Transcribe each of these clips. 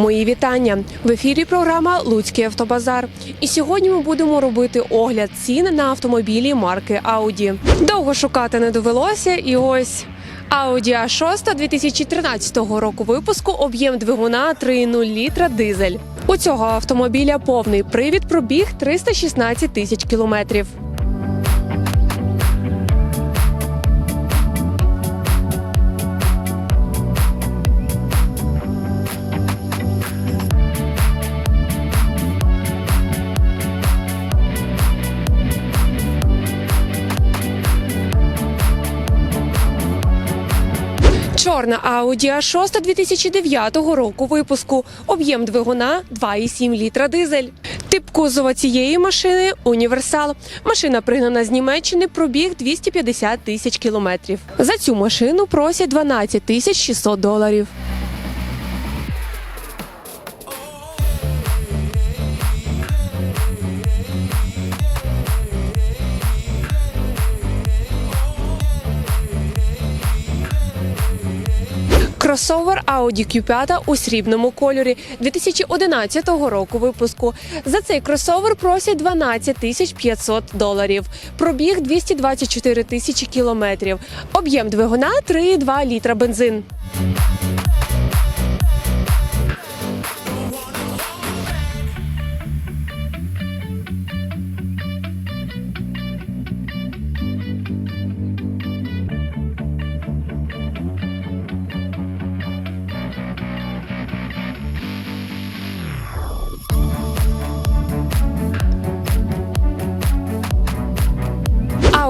Мої вітання в ефірі. Програма Луцький автобазар. І сьогодні ми будемо робити огляд цін на автомобілі марки Audi. Довго шукати не довелося, і ось. Audi A6 2013 року випуску об'єм двигуна 3,0 літра дизель. У цього автомобіля повний привід пробіг 316 тисяч кілометрів. Чорна Audi A6 2009 року випуску. Об'єм двигуна 2,7 літра дизель. Тип кузова цієї машини універсал. Машина пригнана з Німеччини, пробіг 250 тисяч кілометрів. За цю машину просять 12 тисяч 600 доларів. Кросовер Audi Q5 у срібному кольорі 2011 року випуску. За цей кросовер просять 12 тисяч 500 доларів. Пробіг 224 тисячі кілометрів. Об'єм двигуна 3,2 літра бензин.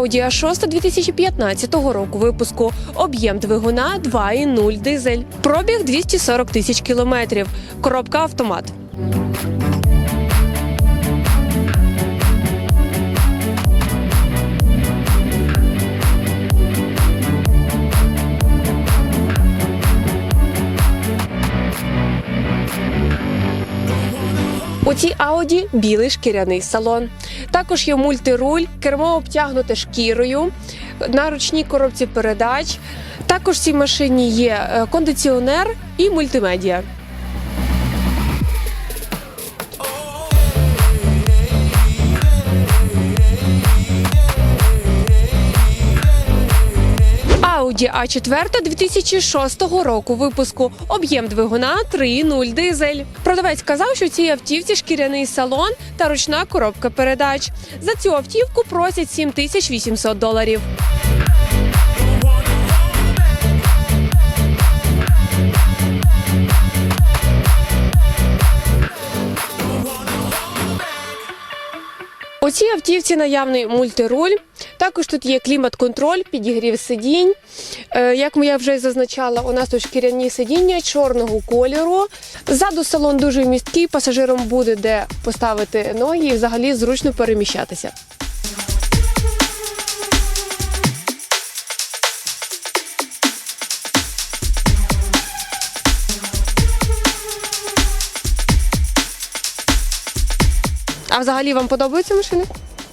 Audi A6 2015 року випуску. Об'єм двигуна 2,0 дизель. Пробіг 240 тисяч кілометрів. Коробка автомат. У цій ауді білий шкіряний салон. Також є мультируль, кермо обтягнуте шкірою, на ручній коробці передач. Також в цій машині є е, кондиціонер і мультимедіа. Audi A4 2006 року випуску. Об'єм двигуна 3,0 дизель. Продавець казав, що цій автівці шкіряний салон та ручна коробка передач. За цю автівку просять 7800 доларів. У цій автівці наявний мультируль. Також тут є клімат-контроль, підігрів сидінь. Е, Як я вже зазначала, у нас тут шкіряні сидіння чорного кольору. Ззаду салон дуже місткий, пасажирам буде де поставити ноги і взагалі зручно переміщатися. А взагалі вам подобаються машини?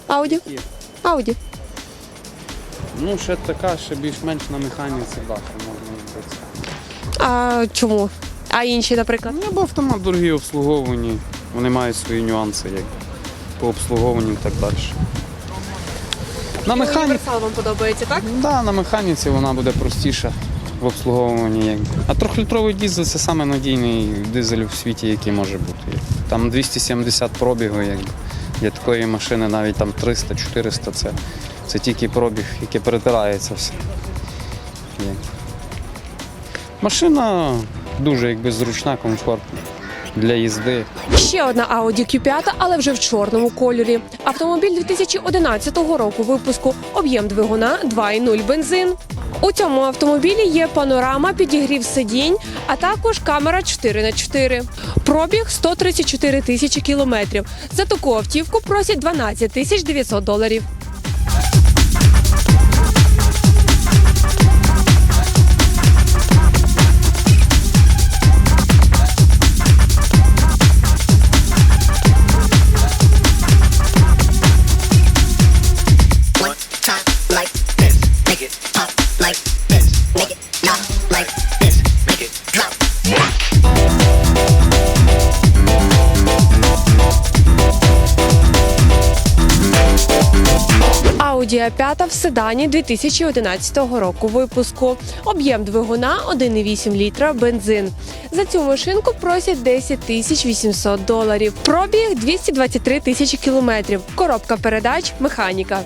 Ауді? Ауді. Ну, ще така, ще більш-менш на механіці, да, можна їздити. А чому? А інші, наприклад? Ну, бо автомат дорогі обслуговувані, вони мають свої нюанси як по обслуговуванню і так далі. На механіці, Універсал вам подобається, так? да, на механіці вона буде простіша в обслуговуванні. Якби. А трьохлітровий дизель це саме надійний дизель у світі, який може бути. Там 270 пробігу, якби. Є такої машини навіть там 300-400 це, це тільки пробіг, який перетирається все. Є. Машина дуже якби, зручна, комфортна для їзди. Ще одна Audi Q5, але вже в чорному кольорі. Автомобіль 2011 року випуску. Об'єм двигуна 2,0 бензин. У цьому автомобілі є панорама, підігрів сидінь, а також камера 4х4. Пробіг 134 тисячі кілометрів. За таку автівку просять 12 тисяч 900 доларів. П'ята A5 в седані 2011 року випуску. Об'єм двигуна 1,8 літра бензин. За цю машинку просять 10 тисяч 800 доларів. Пробіг 223 тисячі кілометрів. Коробка передач, механіка.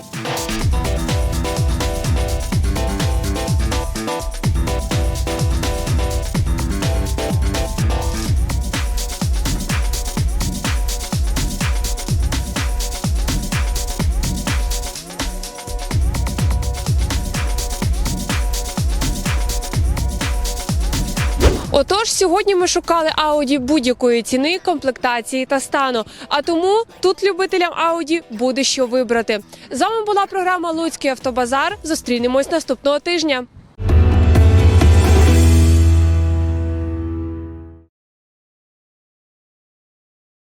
Отож, сьогодні ми шукали Audi будь-якої ціни, комплектації та стану. А тому тут любителям Audi буде що вибрати. З вами була програма Луцький автобазар. Зустрінемось наступного тижня.